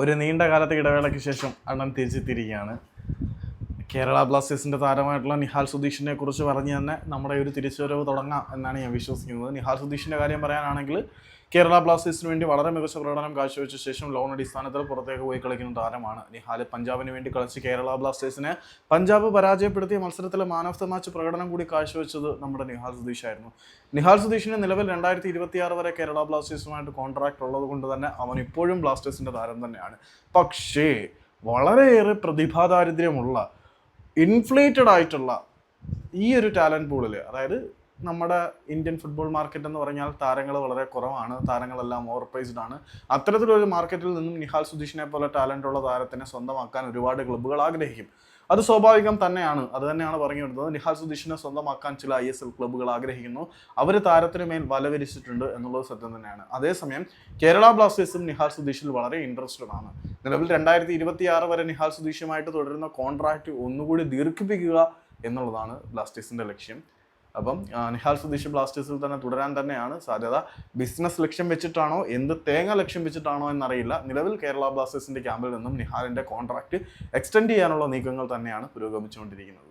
ഒരു നീണ്ട കാലത്തെ ഇടവേളയ്ക്ക് ശേഷം അണ്ണൻ തിരിച്ചെത്തിയിരിക്കുകയാണ് കേരള ബ്ലാസ്റ്റേഴ്സിന്റെ താരമായിട്ടുള്ള നിഹാൽ സുധീഷിനെ കുറിച്ച് പറഞ്ഞ് തന്നെ നമ്മുടെ ഒരു തിരിച്ചുവരവ് തുടങ്ങാം എന്നാണ് ഞാൻ വിശ്വസിക്കുന്നത്. നിഹാൽ സുധീഷിന്റെ കാര്യം പറയാനാണെങ്കിൽ കേരള ബ്ലാസ്റ്റേഴ്സിന് വേണ്ടി വളരെ മികച്ച പ്രകടനം കാഴ്ചവെച്ച ശേഷം ലോൺ അടിസ്ഥാനത്തിൽ പുറത്തേക്ക് പോയി കളിക്കുന്ന താരമാണ്. നിഹാൽ പഞ്ചാബിന് വേണ്ടി കളിച്ച് കേരള ബ്ലാസ്റ്റേഴ്സിനെ പഞ്ചാബ് പരാജയപ്പെടുത്തിയ മത്സരത്തിലെ മാൻ ഓഫ് ദ മാച്ച് പ്രകടനം കൂടി കാഴ്ചവെച്ചത് നമ്മുടെ നിഹാൽ സുധീഷ് ആയിരുന്നു നിഹാൽ സുധീഷിന് നിലവിൽ രണ്ടായിരത്തി ഇരുപത്തിയാറ് വരെ കേരള ബ്ലാസ്റ്റേഴ്സുമായിട്ട് കോൺട്രാക്ട് ഉള്ളത് കൊണ്ട് തന്നെ അവൻ ഇപ്പോഴും ബ്ലാസ്റ്റേഴ്സിന്റെ താരം തന്നെയാണ്. പക്ഷേ വളരെയേറെ പ്രതിഭാദാരിദ്ര്യമുള്ള ഇൻഫ്ലേറ്റഡ് ആയിട്ടുള്ള ഈ ഒരു ടാലന്റ് പൂളിൽ അതായത് നമ്മുടെ ഇന്ത്യൻ ഫുട്ബോൾ മാർക്കറ്റ് എന്ന് പറഞ്ഞാൽ താരങ്ങൾ വളരെ കുറവാണ്. താരങ്ങളെല്ലാം ഓവർ പ്രൈസ്ഡ് ആണ്. അത്തരത്തിലൊരു മാർക്കറ്റിൽ നിന്നും നിഹാൽ സുധീഷിനെ പോലെ ടാലന്റ് ഉള്ള താരത്തിനെ സ്വന്തമാക്കാൻ ഒരുപാട് ക്ലബ്ബുകൾ ആഗ്രഹിക്കും. അത് സ്വാഭാവികം തന്നെയാണ്. അത് തന്നെയാണ് പറഞ്ഞു വരുന്നത് നിഹാൽ സുധീഷിനെ സ്വന്തമാക്കാൻ ചില ഐ എസ് എൽ ക്ലബ്ബുകൾ ആഗ്രഹിക്കുന്നു. അവർ താരത്തിന് മേൽ വലവരിച്ചിട്ടുണ്ട് എന്നുള്ളത് സത്യം തന്നെയാണ്. അതേസമയം കേരള ബ്ലാസ്റ്റേഴ്സും നിഹാൽ സുധീഷിൽ വളരെ ഇൻട്രസ്റ്റഡ് ആണ്. നിലവിൽ രണ്ടായിരത്തി ഇരുപത്തി ആറ് വരെ നിഹാൽ സുധീഷുമായിട്ട് തുടരുന്ന കോൺട്രാക്റ്റ് ഒന്നുകൂടി ദീർഘിപ്പിക്കുക എന്നുള്ളതാണ് ബ്ലാസ്റ്റേഴ്സിന്റെ ലക്ഷ്യം. അപ്പം നിഹാൽ സുദീഷ് ബ്ലാസ്റ്റേഴ്സിൽ തന്നെ തുടരാൻ തന്നെയാണ് സാധ്യത. ബിസിനസ് ലക്ഷ്യം വെച്ചിട്ടാണോ എന്ത് തേങ്ങ ലക്ഷ്യം വെച്ചിട്ടാണോ എന്നറിയില്ല. നിലവിൽ കേരള ബ്ലാസ്റ്റേഴ്സിന്റെ ക്യാമ്പിൽ നിന്നും നിഹാലിന്റെ കോൺട്രാക്ട് എക്സ്റ്റെൻഡ് ചെയ്യാനുള്ള നീക്കങ്ങൾ തന്നെയാണ് പുരോഗമിച്ചുകൊണ്ടിരിക്കുന്നത്.